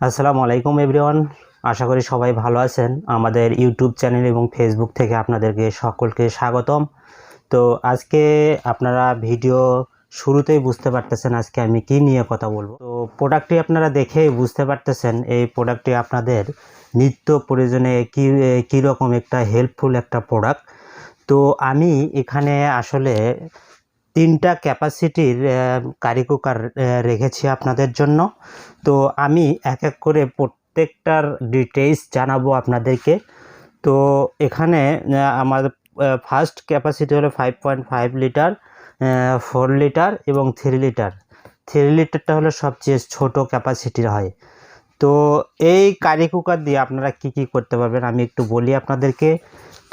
আসসালামু আলাইকুম এভরিওয়ান। আশা করি সবাই ভালো আছেন। আমাদের ইউটিউব চ্যানেল এবং ফেসবুক থেকে আপনাদেরকে সকলকে স্বাগতম। তো আজকে আপনারা ভিডিও শুরুতেই বুঝতে পারতেছেন আজকে আমি কি নিয়ে কথা বলব। তো প্রোডাক্টটি আপনারা দেখেই বুঝতে পারতেছেন এই প্রোডাক্টটি আপনাদের নিত্য প্রয়োজনে কী, কীরকম একটা হেল্পফুল একটা প্রোডাক্ট তো আমি এখানে আসলে তিনটা ক্যাপাসিটির কারি কুকার রেখেছি আপনাদের জন্য। তো আমি এক এক করে প্রত্যেকটার ডিটেইলস জানাব আপনাদেরকে। তো এখানে আমার ফার্স্ট ক্যাপাসিটি হলো five point five litre four litre এবং থ্রি লিটার থ্রি লিটারটা হলো সবচেয়ে ছোট ক্যাপাসিটির হয়। তো এই কারি কুকার দিয়ে আপনারা কি কি করতে পারবেন আমি একটু বলি আপনাদেরকে।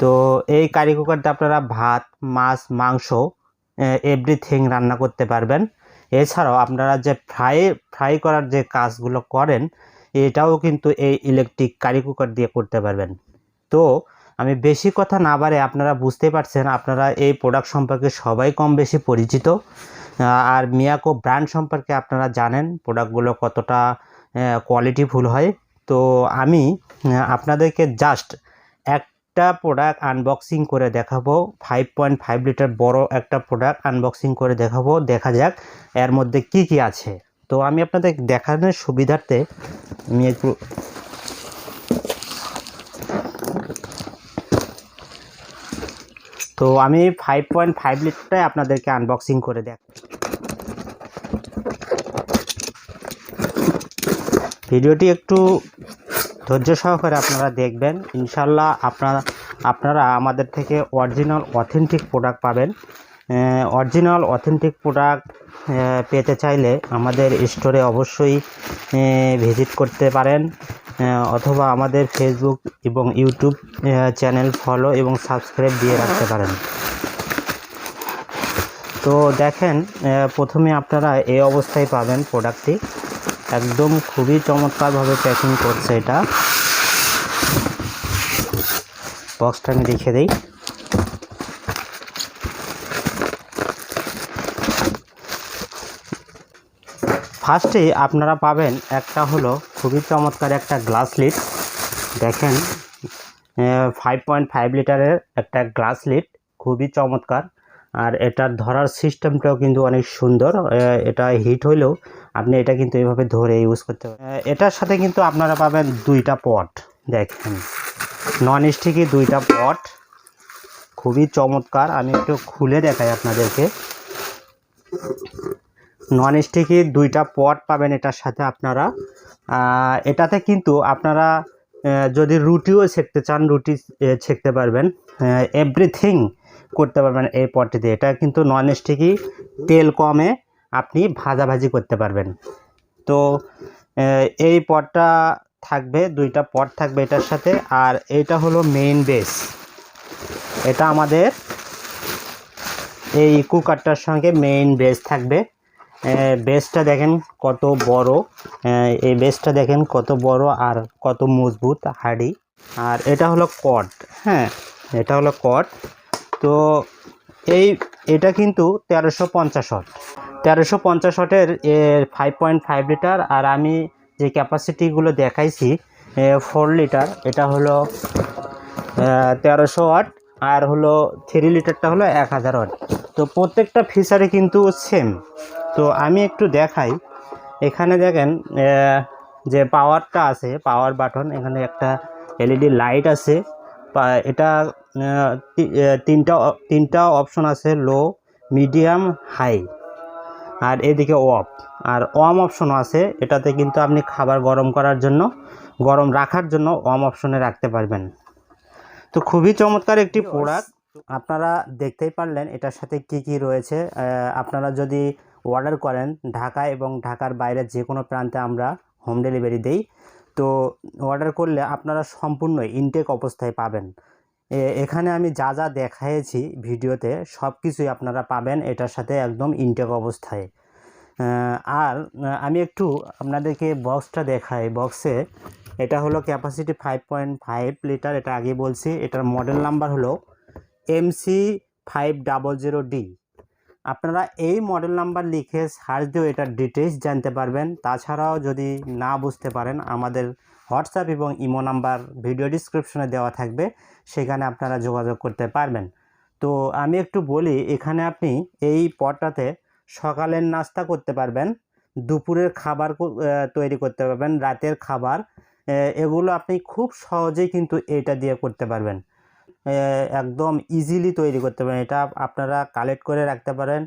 তো এই কারি আপনারা ভাত, মাছ, মাংস এভরিথিং রান্না করতে পারবেন। এছাড়াও আপনারা যে ফ্রাই ফ্রাই করার যে কাজগুলো করেন, এটাও কিন্তু এই ইলেকট্রিক কারি কুকার দিয়ে করতে পারবেন। তো আমি বেশি কথা না বাড়ে আপনারা বুঝতে পারছেন, আপনারা এই প্রোডাক্ট সম্পর্কে সবাই কম বেশি পরিচিত। আর মিয়াকো ব্র্যান্ড সম্পর্কে আপনারা জানেন প্রোডাক্টগুলো কতটা কোয়ালিটিফুল হয়। তো আমি আপনাদেরকে জাস্ট একটা প্রোডাক্ট আনবক্সিং করে দেখাবো। ফাইভ পয়েন্ট ফাইভ লিটার বড় একটা প্রোডাক্ট আনবক্সিং করে দেখাবো। দেখা যাক এর মধ্যে কি কি আছে। তো আমি আপনাদের দেখানোর সুবিধার্থে আমি একটু তো আমি ফাইভ পয়েন্ট ফাইভ লিটারটাই আপনাদেরকে আনবক্সিং করে দেখ ভিডিওটি একটু ধৈর্য সহকারে আপনারা দেখবেন, ইনশাল্লাহ আপনারা আপনারা আমাদের থেকে অরিজিনাল অথেন্টিক প্রোডাক্ট পাবেন। অরিজিনাল অথেন্টিক প্রোডাক্ট পেতে চাইলে আমাদের স্টোরে অবশ্যই ভিজিট করতে পারেন। অথবা আমাদের ফেসবুক এবং ইউটিউব চ্যানেল ফলো এবং সাবস্ক্রাইব দিয়ে রাখতে পারেন। তো দেখেন প্রথমে আপনারা এই অবস্থায় পাবেন প্রোডাক্টটি একদম খুবই চমৎকারভাবে প্যাকিং করছে এটা। বক্সটা আমি দেখে দিই। ফার্স্টে আপনারা পাবেন একটা হলো খুবই চমৎকার একটা গ্লাস লিড দেখেন ফাইভ পয়েন্ট ফাইভ লিটারের একটা গ্লাস লিড খুবই চমৎকার। আর এটার ধরার সিস্টেমটাও কিন্তু অনেক সুন্দর। এটা হিট হইলেও আপনি এটা কিন্তু এভাবে ধরে ইউজ করতে পারেন। এটার সাথে কিন্তু আপনারা পাবেন দুইটা পট দেখেন। নন স্টিকি দুইটা পট খুবই চমৎকার। আমি একটু খুলে দেখাই আপনাদেরকে। নন স্টিকি দুইটা পট পাবেন এটার সাথে আপনারা। এটাতে কিন্তু আপনারা যদি রুটিও ছেঁকতে চান, রুটি ছেঁকতে পারবেন। এভরিথিং করতে পারবেন এই পটটিতে। এটা কিন্তু নন স্টিকি তেল কমে আপনি ভাজাভাজি করতে পারবেন। তো এই পটটা থাকবে, দুইটা পট থাকবে এটার সাথে, আর এটা হলো মেইন বেস এটা আমাদের এই কুকারটার সঙ্গে মেইন বেস থাকবে। বেসটা দেখেন কত বড়। এই বেসটা দেখেন কত বড় আর কত মজবুত হাড়ি। আর এটা হলো কট হ্যাঁ এটা হলো কট তো এই, এটা কিন্তু তেরোশো পঞ্চাশ ওয়াট তেরোশো পঞ্চাশ ওয়াটের ফাইভ পয়েন্ট ফাইভ লিটার আর আমি যে ক্যাপাসিটিগুলো দেখাইছি ফোর লিটার এটা হলো তেরোশো ওয়াট আর হলো থ্রি লিটারটা হলো এক হাজার ওয়াট তো প্রত্যেকটা ফিচারে কিন্তু সেম তো আমি একটু দেখাই। এখানে দেখেন যে পাওয়ারটা আছে পাওয়ার বাটন এখানে একটা এলইডি লাইট আছে। এটা তিনটা তিনটা অপশন আছে লো মিডিয়াম হাই আর এদিকে অফ আর অম অপশনও আছে এটাতে কিন্তু আপনি খাবার গরম করার জন্য গরম রাখার জন্য অম অপশনে রাখতে পারবেন। তো খুবই চমৎকার একটি প্রোডাক্ট আপনারা দেখতেই পারলেন এটার সাথে কি কি রয়েছে। আপনারা যদি অর্ডার করেন ঢাকা এবং ঢাকার বাইরে যে কোনো প্রান্তে আমরা হোম ডেলিভারি দেই তো অর্ডার করলে আপনারা সম্পূর্ণ ইনটেক অবস্থায় পাবেন। এখানে আমি যা যা দেখাইছি ভিডিওতে সব কিছুই আপনারা পাবেন এটার সাথে একদম ইনটেক অবস্থায়। আর আমি একটু আপনাদেরকে বক্সটা দেখাই। বক্সে এটা হলো capacity five point five litre এটা আগে বলছি। এটার মডেল নাম্বার হলো MC five double zero D আপনারা এই মডেল নাম্বার লিখে সার্চ দিয়েও এটার ডিটেলস জানতে পারবেন। তাছাড়াও যদি না বুঝতে পারেন, আমাদের হোয়াটসঅ্যাপ এবং ইমো নাম্বার ভিডিও ডিসক্রিপশনে দেওয়া থাকবে, সেখানে আপনারা যোগাযোগ করতে পারবেন। তো আমি একটু বলি, এখানে আপনি এই পটটাতে সকালের নাস্তা করতে পারবেন, দুপুরের খাবার তৈরি করতে পারবেন, রাতের খাবার এগুলো আপনি খুব সহজেই কিন্তু এটা দিয়ে করতে পারবেন। একদম ইজিলি তৈরি করতে পারেন। এটা আপনারা কালেক্ট করে রাখতে পারেন।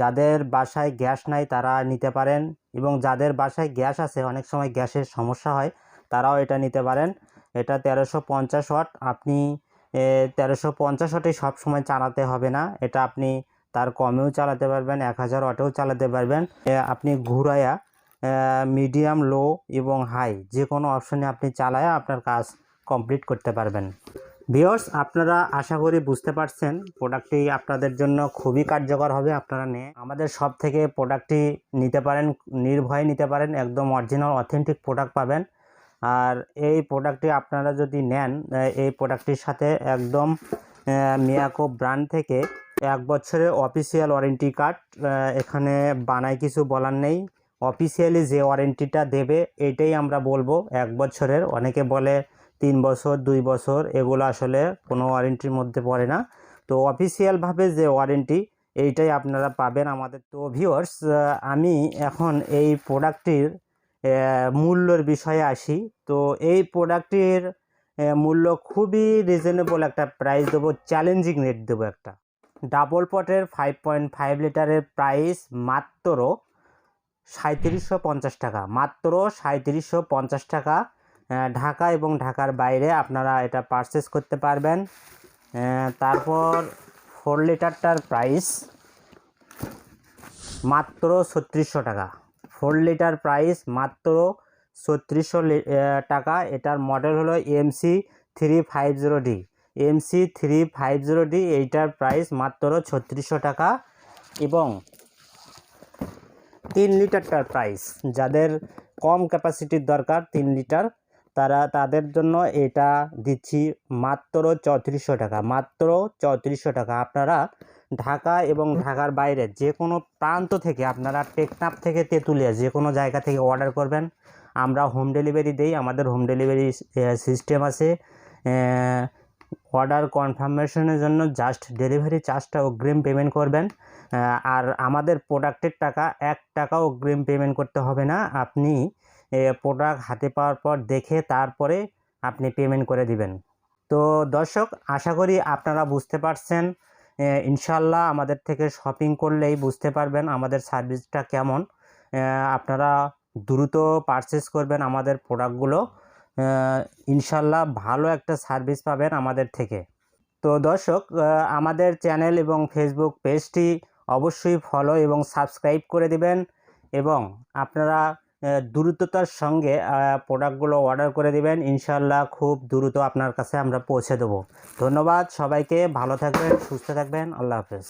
যাদের বাসায় গ্যাস নাই তারা নিতে পারেন এবং যাদের বাসায় গ্যাস আছে, অনেক সময় গ্যাসের সমস্যা হয়, তারাও এটা নিতে পারেন। এটা তেরোশো পঞ্চাশ ওয়াট আপনি তেরোশো পঞ্চাশ ওয়াটে সবসময় চালাতে হবে না। এটা আপনি তার কমেও চালাতে পারবেন, এক হাজার ওয়াটেও চালাতে পারবেন। আপনি ঘুরায়া মিডিয়াম লো এবং হাই যে কোনো অপশনে আপনি চালায়া আপনার কাজ কমপ্লিট করতে পারবেন। ভিওর্স আপনারা আশা করি বুঝতে পারছেন, প্রোডাক্টটি আপনাদের জন্য খুবই কার্যকর হবে আপনারা নিয়ে। আমাদের সব থেকে প্রোডাক্টটি নিতে পারেন, নির্ভয়ে নিতে পারেন, একদম অরিজিনাল, অথেন্টিক প্রোডাক্ট পাবেন। আর এই প্রোডাক্টটি আপনারা যদি নেন এই প্রোডাক্টটির সাথে একদম মিয়াকো ব্র্যান্ড থেকে এক বছরের অফিসিয়াল ওয়ারেন্টি কার্ড এখানে বানায় কিছু বলার নেই। অফিসিয়ালি যে ওয়ারেন্টিটা দেবে, এটাই আমরা বলব। এক বছরের, অনেকে বলে তিন বছর, দুই বছর, এগুলো আসলে কোনো ওয়ারেন্টির মধ্যে পড়ে না। তো অফিসিয়ালভাবে যে ওয়ারেন্টি এইটাই আপনারা পাবেন আমাদের। তো ভিউয়ার্স আমি এখন এই প্রোডাক্টটির মূল্যর বিষয়ে আসি। তো এই প্রোডাক্টটির মূল্য খুবই রিজনেবল একটা প্রাইস দেবো চ্যালেঞ্জিং রেট দেবো একটা। ডাবল পটের ফাইভ পয়েন্ট ফাইভ লিটারের প্রাইস মাত্র সাঁত্রিশশো পঞ্চাশ টাকা। মাত্র সাঁত্রিশশো পঞ্চাশ টাকা। ঢাকা এবং ঢাকার বাইরে আপনারা এটা পারচেস করতে পারবেন। তারপর ফোর লিটারটার প্রাইস মাত্র ছত্রিশশো টাকা। ফোর লিটার প্রাইস মাত্র ছত্রিশশো টাকা। এটার মডেল হলো MC three five zero D MC three five zero D এইটার প্রাইস মাত্র ছত্রিশশো টাকা। এবং তিন লিটারটার প্রাইস যাদের কম ক্যাপাসিটির দরকার, তিন লিটার তারা তাদের জন্য এটা দিচ্ছি মাত্র চৌত্রিশশো টাকা মাত্র চৌত্রিশশো টাকা। আপনারা ঢাকা এবং ঢাকার বাইরে যে কোনো প্রান্ত থেকে আপনারা টেকনাপ থেকে তেঁতুলিয়া যে কোনো জায়গা থেকে অর্ডার করবেন। আমরা হোম ডেলিভারি দেই আমাদের হোম ডেলিভারি সিস্টেম আছে। অর্ডার কনফার্মেশনের জন্য জাস্ট ডেলিভারি চার্জটা অগ্রিম পেমেন্ট করবেন। আর আমাদের প্রোডাক্টের টাকা এক টাকাও অগ্রিম পেমেন্ট করতে হবে না। আপনি প্রোডাক্ট হাতে পাওয়ার পর দেখে তারপরে আপনি পেমেন্ট করে দিবেন। তো দর্শক, আশা করি আপনারা বুঝতে পারছেন। ইনশাল্লাহ আমাদের থেকে শপিং করলেই বুঝতে পারবেন আমাদের সার্ভিসটা কেমন। আপনারা দ্রুত পারচেস করবেন আমাদের প্রোডাক্টগুলো ইনশাল্লাহ ভালো একটা সার্ভিস পাবেন আমাদের থেকে। তো দর্শক আমাদের চ্যানেল এবং ফেসবুক পেজটি অবশ্যই ফলো এবং সাবস্ক্রাইব করে দিবেন এবং আপনারা দ্রুততার সঙ্গে প্রোডাক্টগুলো অর্ডার করে দিবেন। ইনশাল্লাহ খুব দ্রুত আপনার কাছে আমরা পৌঁছে দেবো। ধন্যবাদ সবাইকে। ভালো থাকবেন, সুস্থ থাকবেন। আল্লাহ হাফেজ।